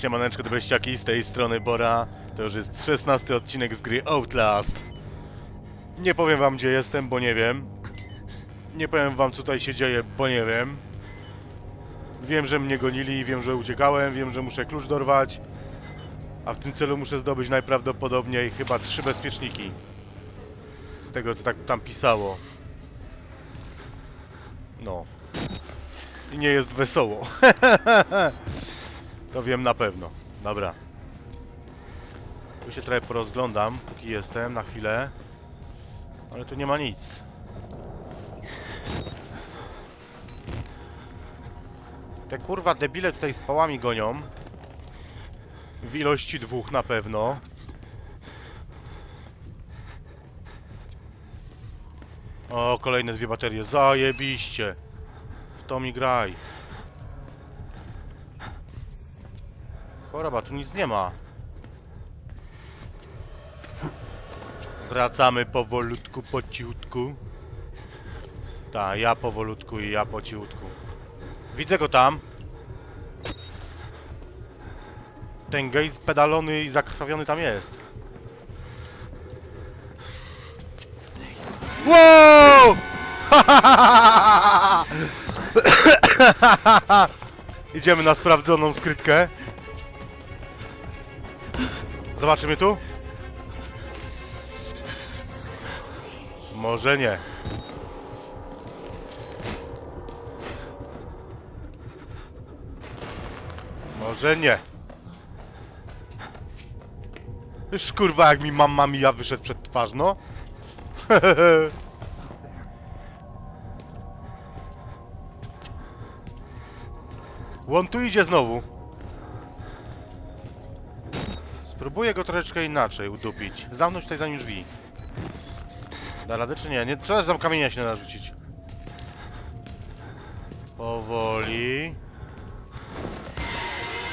Siemaneczko, to beściaki z tej strony Bora. To już jest 16 odcinek z gry Outlast. Nie powiem wam gdzie jestem, bo nie wiem. Nie powiem wam co tutaj się dzieje, bo nie wiem. Wiem, że mnie gonili, wiem, że uciekałem, wiem, że muszę klucz dorwać. A w tym celu muszę zdobyć najprawdopodobniej chyba trzy bezpieczniki. Z tego co tak tam pisało. No. I nie jest wesoło. To wiem na pewno. Dobra. Tu się trochę porozglądam, póki jestem, na chwilę. Ale tu nie ma nic. Te kurwa debile tutaj z pałami gonią. W ilości dwóch na pewno. O, kolejne dwie baterie. Zajebiście. W to mi graj. Choroba, tu nic nie ma. Wracamy powolutku, po cichutku. Tak, ja powolutku i ja po cichutku. Widzę go tam. Ten gej spedalony i zakrwawiony tam jest. Wow! Idziemy na sprawdzoną skrytkę. Zobaczymy tu? Może nie. Może nie. Już kurwa jak mi mamma mia wyszedł przed twarz, no. On tu idzie znowu. Spróbuję go troszeczkę inaczej udupić. Zamknąć tutaj za nim drzwi. Da radę czy nie? Nie trzeba tam kamienia się narzucić. Powoli.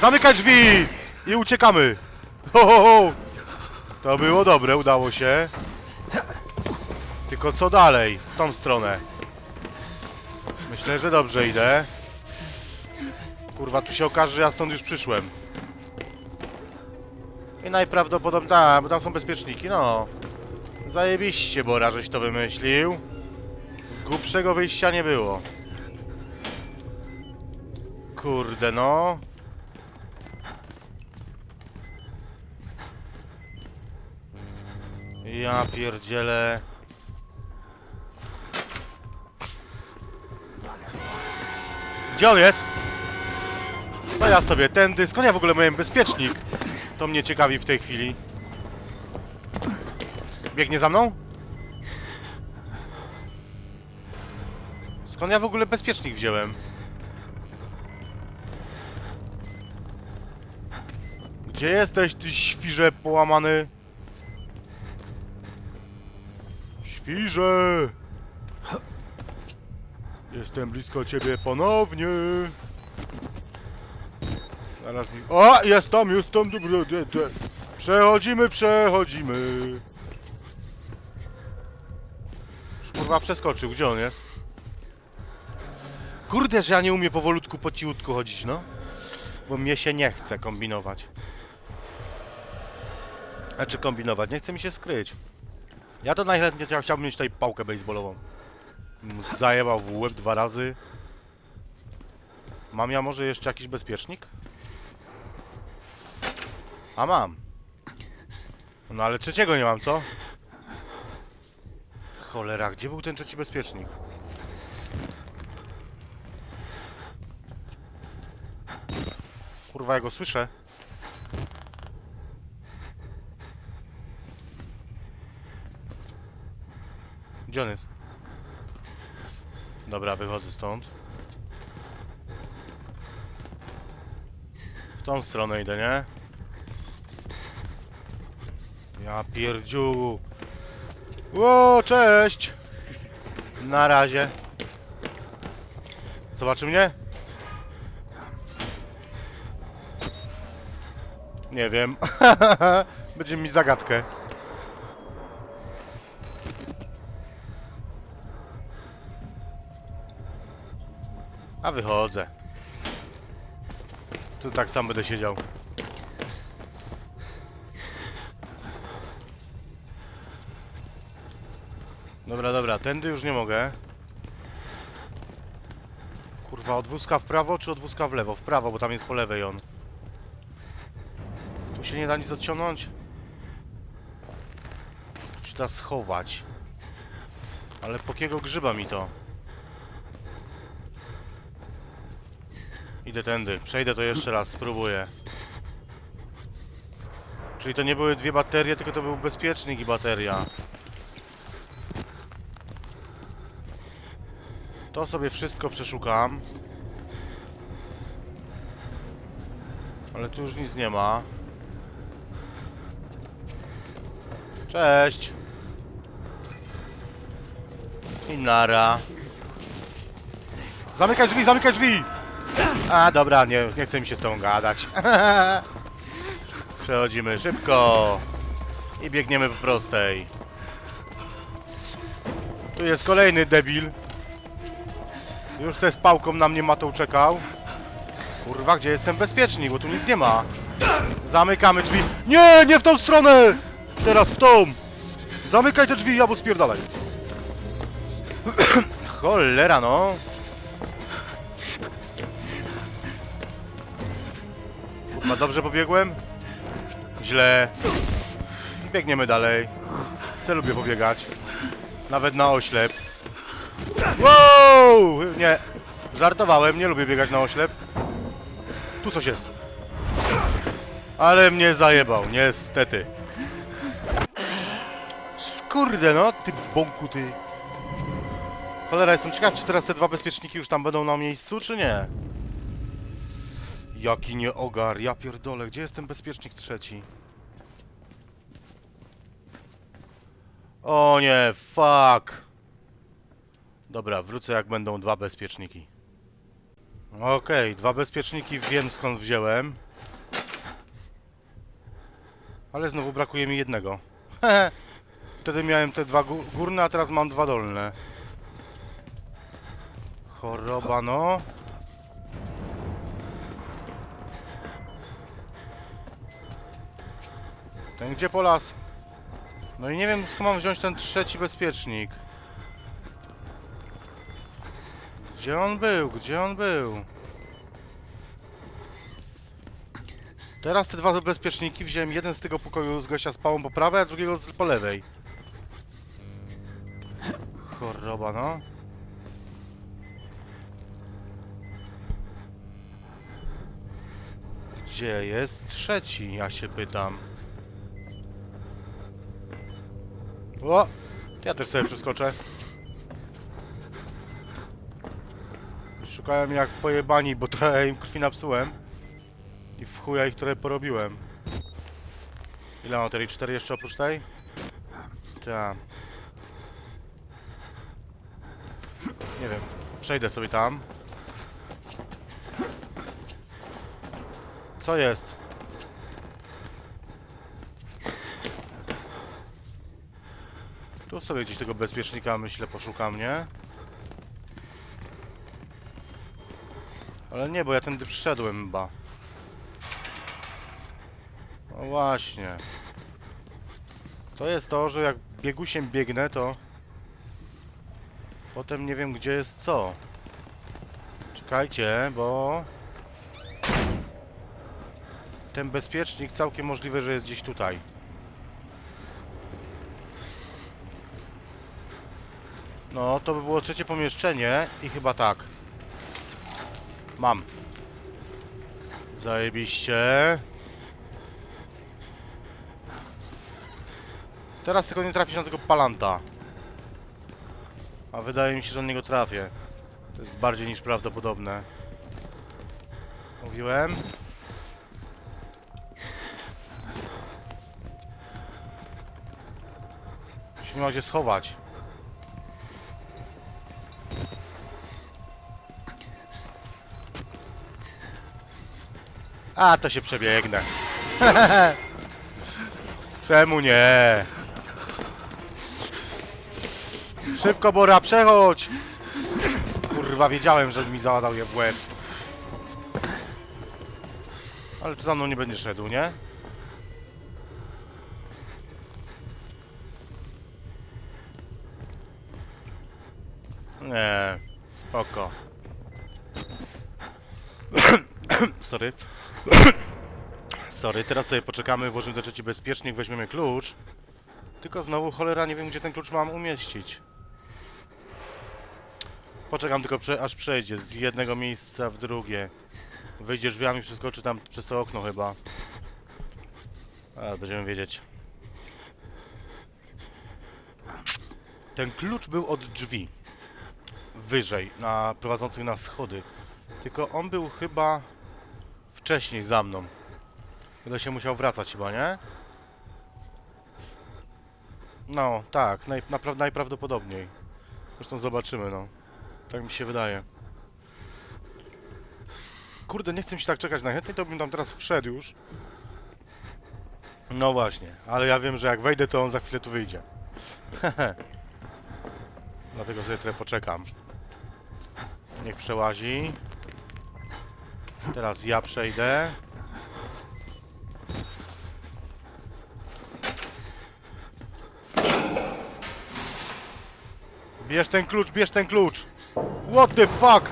Zamykać drzwi! I uciekamy! Ho, ho, ho! To było dobre, udało się. Tylko co dalej? W tą stronę. Myślę, że dobrze idę. Kurwa, tu się okaże, że ja stąd już przyszłem. I najprawdopodobniej... Tak, bo tam są bezpieczniki, no. Zajebiście, Bora, żeś to wymyślił. Głupszego wyjścia nie było. Kurde, no. Ja pierdzielę. Gdzie on jest? No ja sobie tędy. Skąd ja w ogóle miałem bezpiecznik? To mnie ciekawi w tej chwili. Biegnie za mną? Skąd ja w ogóle bezpiecznik wziąłem? Gdzie jesteś, ty świrze połamany? Świrze! Jestem blisko ciebie ponownie. Zaraz mi... O! Jest tam, jest tam. Przechodzimy, przechodzimy. Kurwa przeskoczył. Gdzie on jest? Kurde, że ja nie umiem powolutku po cichutku chodzić, no. Bo mnie się nie chce kombinować. Znaczy kombinować, nie chce mi się skryć. Ja to najchętniej chcia- chciałbym mieć tutaj pałkę baseballową. Zajebał w łeb dwa razy. Mam ja może jeszcze jakiś bezpiecznik? A mam. No ale trzeciego nie mam, co? Cholera, gdzie był ten trzeci bezpiecznik? Kurwa, ja go słyszę. Gdzie on jest? Dobra, wychodzę stąd. W tą stronę idę, nie? Ja pierdziu. Ło, cześć! Na razie. Zobaczy mnie? Nie wiem. Będzie mi zagadkę. A wychodzę. Tu tak sam będę siedział. Dobra, dobra, tędy już nie mogę. Kurwa, od wózka w prawo czy od wózka w lewo? W prawo, bo tam jest po lewej on. Tu się nie da nic odciągnąć? Się da schować. Ale po kiego grzyba mi to? Idę tędy. Przejdę to jeszcze raz, spróbuję. Czyli to nie były dwie baterie, tylko to był bezpiecznik i bateria. To sobie wszystko przeszukam. Ale tu już nic nie ma. Cześć. I nara. Zamykaj drzwi, zamykaj drzwi! A, dobra, nie, nie chce mi się z tą gadać. Przechodzimy szybko. I biegniemy po prostej. Tu jest kolejny debil. Już se z pałką na mnie matą czekał. Kurwa, gdzie jest ten bezpiecznik? Bo tu nic nie ma. Zamykamy drzwi. Nie, nie w tą stronę! Teraz w tą! Zamykaj te drzwi albo spierdalaj. Cholera, no. Kurwa, dobrze pobiegłem? Źle. Biegniemy dalej. Se lubię pobiegać. Nawet na oślep. Wow! Nie. Żartowałem, nie lubię biegać na oślep. Tu coś jest. Ale mnie zajebał, niestety. Skurde no, ty bąku ty. Cholera, jestem ciekaw, czy teraz te dwa bezpieczniki już tam będą na miejscu, czy nie? Jaki nie ogar, ja pierdolę, gdzie jest ten bezpiecznik trzeci? O nie, fuck. Dobra, wrócę jak będą dwa bezpieczniki. Okej, dwa bezpieczniki wiem skąd wziąłem. Ale znowu brakuje mi jednego. Wtedy miałem te dwa gó- górne, a teraz mam dwa dolne. Choroba no. Ten gdzie po las? No i nie wiem skąd mam wziąć ten trzeci bezpiecznik. Gdzie on był? Gdzie on był? Teraz te dwa bezpieczniki wziąłem jeden z tego pokoju z gościa z pałą po prawej, a drugiego z po lewej. Choroba, no. Gdzie jest trzeci? Ja się pytam. O! Ja też sobie przeskoczę. Szukałem jak pojebani, bo trochę im krwi napsułem. I w chuja ich trochę porobiłem. Ile mam tej? 4 jeszcze oprócz tej? Tak. Nie wiem. Przejdę sobie tam. Co jest? Tu sobie gdzieś tego bezpiecznika, myślę, poszukam, nie? Ale nie, bo ja tędy przyszedłem chyba. No właśnie. To jest to, że jak biegusiem biegnę, to... Potem nie wiem, gdzie jest co. Czekajcie, bo... Ten bezpiecznik całkiem możliwe, że jest gdzieś tutaj. No, to by było trzecie pomieszczenie i chyba tak. Mam. Zajebiście. Teraz tylko nie trafisz na tego palanta. A wydaje mi się, że na niego trafię. To jest bardziej niż prawdopodobne. Mówiłem? Nie ma gdzie schować. A, to się przebiegnę. Czemu nie? Szybko, Bora, przechodź! Kurwa, wiedziałem, że mi załadał je w łeb. Ale tu za mną nie będzie szedł, nie? Nie, spoko. Sorry. Sorry, teraz sobie poczekamy, włożymy do trzeci bezpiecznik, weźmiemy klucz. Tylko znowu cholera nie wiem gdzie ten klucz mam umieścić. Poczekam tylko prze aż przejdzie z jednego miejsca w drugie. Wyjdzie drzwiami, przeskoczy tam przez to okno chyba. A, będziemy wiedzieć. Ten klucz był od drzwi. Wyżej, na prowadzących na schody. Tylko on był chyba wcześniej za mną. Będę się musiał wracać chyba, nie? No, tak, naj, napra najprawdopodobniej. Zresztą zobaczymy, no. Tak mi się wydaje. Kurde, nie chcę się tak czekać. Najchętniej to bym tam teraz wszedł już. No właśnie, ale ja wiem, że jak wejdę, to on za chwilę tu wyjdzie. Dlatego sobie trochę poczekam. Niech przełazi. Teraz ja przejdę. Bierz ten klucz, bierz ten klucz! What the fuck?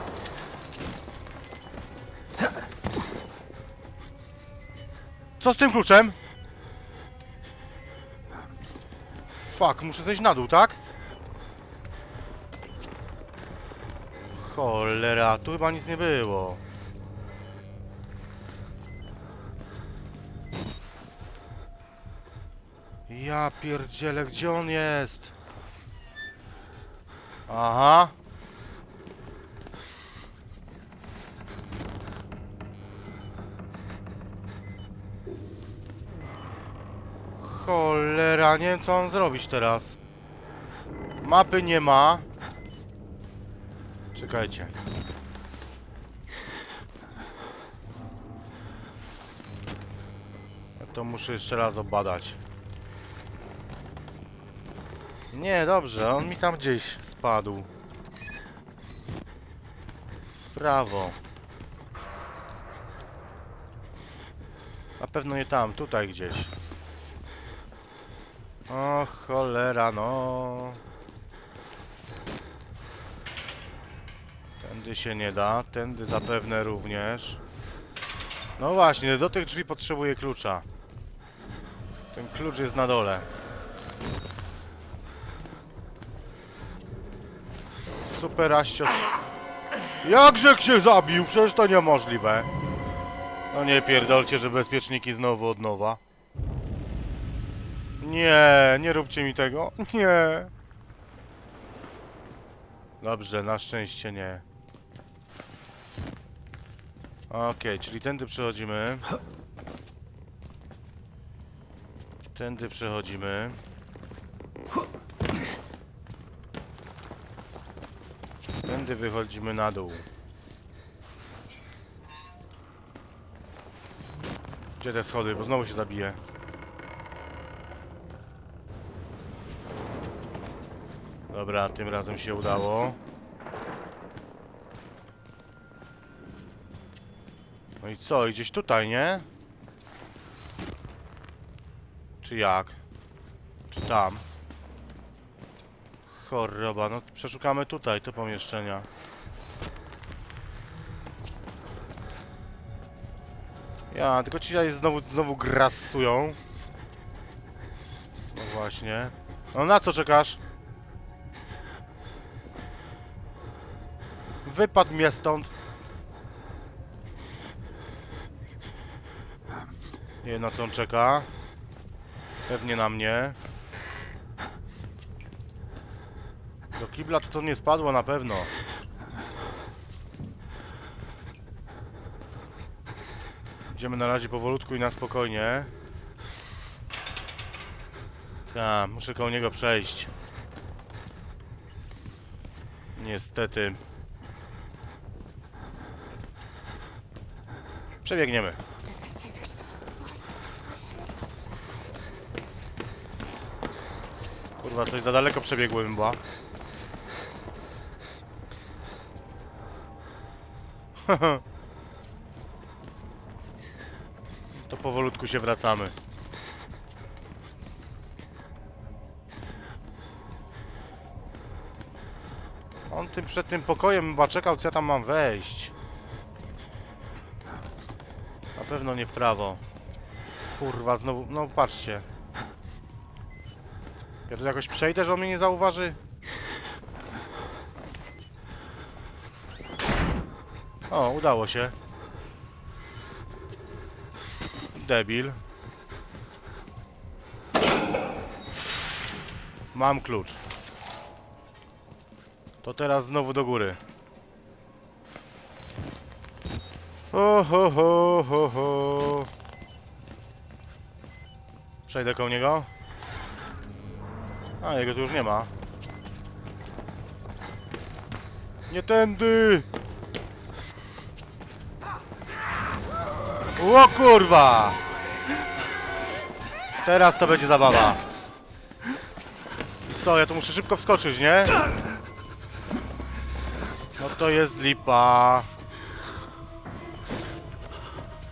Co z tym kluczem? Fuck, muszę zejść na dół, tak? Cholera, tu chyba nic nie było. Ja pierdzielę, gdzie on jest? Aha. Cholera, nie wiem co mam zrobić teraz. Mapy nie ma. Czekajcie. Ja to muszę jeszcze raz obadać. Nie, dobrze, on mi tam gdzieś spadł. W prawo. Na pewno nie tam, tutaj gdzieś. O cholera, no. Tędy się nie da, tędy zapewne również. No właśnie, do tych drzwi potrzebuję klucza. Ten klucz jest na dole. Super Aścios. Jakże się zabił? Przecież to niemożliwe. No nie pierdolcie, że bezpieczniki znowu od nowa. Nie, nie róbcie mi tego. Nie. Dobrze, na szczęście nie. Okej, czyli tędy przechodzimy. Tędy przechodzimy. Tędy wychodzimy na dół. Gdzie te schody? Bo znowu się zabije. Dobra, tym razem się udało. No i co? I Gdzieś tutaj, nie? Czy jak? Czy tam? Choroba, no przeszukamy tutaj te pomieszczenia. Ja, tylko ci tutaj znowu, znowu grasują. No właśnie. No na co czekasz? Wypadł mnie stąd. Nie wiem na co on czeka. Pewnie na mnie. Do kibla to to nie spadło na pewno. Idziemy na razie powolutku i na spokojnie. Tak, muszę koło niego przejść. Niestety. Przebiegniemy. Kurwa, coś za daleko przebiegłem chyba. to powolutku się wracamy. On tym przed tym pokojem chyba czekał, co ja tam mam wejść. Na pewno nie w prawo. Kurwa, znowu, no patrzcie. Ja tu jakoś przejdę, że on mnie nie zauważy? O, udało się. Debil. Mam klucz. To teraz znowu do góry. O ho ho ho ho. Przejdę koło niego. A, jego tu już nie ma. Nie tędy! O kurwa! Teraz to będzie zabawa. Co, ja tu muszę szybko wskoczyć, nie? No to jest lipa.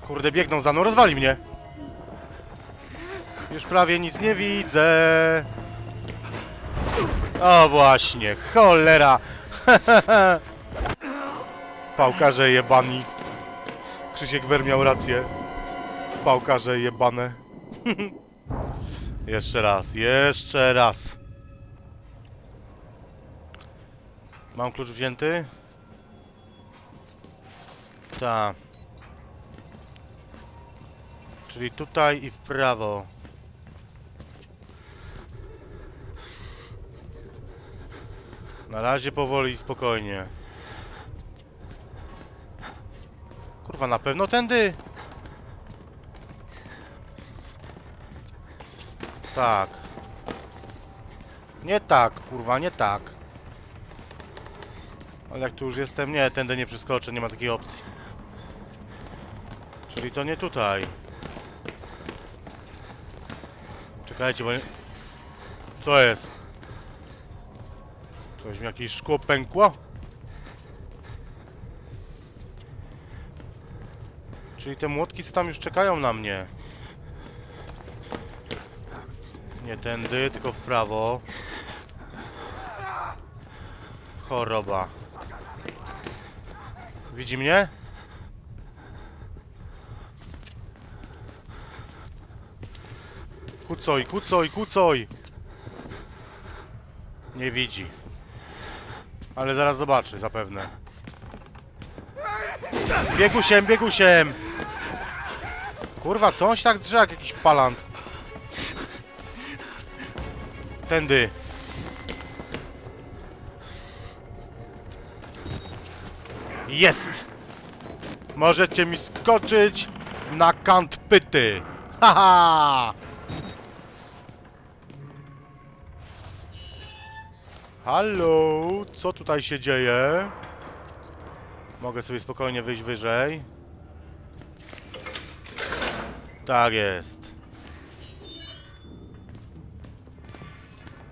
Kurde, biegną za mną, rozwali mnie. Już prawie nic nie widzę. O właśnie, cholera. Pałkarze jebani. Krzysiek Wer miał rację. Pałkarze jebane. jeszcze raz, jeszcze raz. Mam klucz wzięty? Tak. Czyli tutaj i w prawo. Na razie powoli i spokojnie. Kurwa, na pewno tędy? Tak. Nie tak, kurwa, nie tak. Ale jak tu już jestem, nie, tędy nie przeskoczę, nie ma takiej opcji. Czyli to nie tutaj. Czekajcie, bo nie... Co jest? Coś mi jakieś szkło pękło? Czyli te młotki tam już czekają na mnie. Nie tędy, tylko w prawo. Choroba. Widzi mnie? Kucoj, kucoj, kucoj! Nie widzi. Ale zaraz zobaczy, zapewne. Biegusiem, biegusiem! Kurwa, co on się tak drze jak jakiś palant? Tędy. Jest! Możecie mi skoczyć na kant pyty. Haha! Halo, co tutaj się dzieje? Mogę sobie spokojnie wyjść wyżej. Tak jest.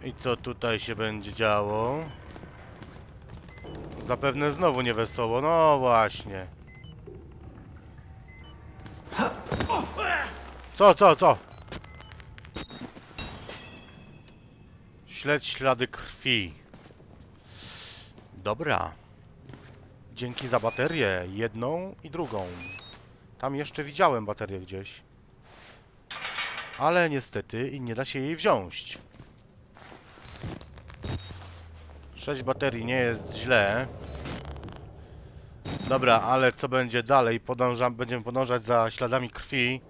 I co tutaj się będzie działo? Zapewne znowu nie wesoło. No właśnie. Co, co, co? Śledź ślady krwi. Dobra. Dzięki za baterię. Jedną i drugą. Tam jeszcze widziałem baterię gdzieś. Ale niestety nie da się jej wziąć. Sześć baterii nie jest źle. Dobra, ale co będzie dalej? Będziemy podążać za śladami krwi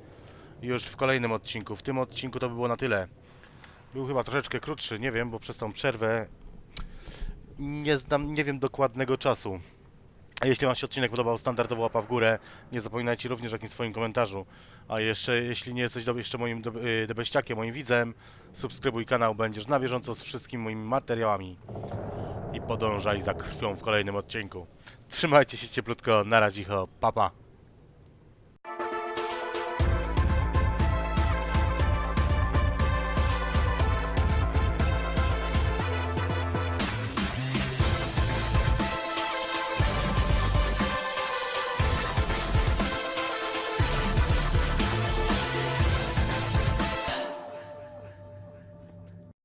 już w kolejnym odcinku. W tym odcinku to by było na tyle. Był chyba troszeczkę krótszy, nie wiem, bo przez tą przerwę nie znam, nie wiem dokładnego czasu. A jeśli Wam się odcinek podobał, standardowo łapa w górę. Nie zapominajcie również o jakimś swoim komentarzu. A jeszcze, jeśli nie jesteś do, jeszcze moim y, debeściakiem, moim widzem, subskrybuj kanał, będziesz na bieżąco z wszystkimi moimi materiałami. I podążaj za krwią w kolejnym odcinku. Trzymajcie się cieplutko, na razie, papa. Pa.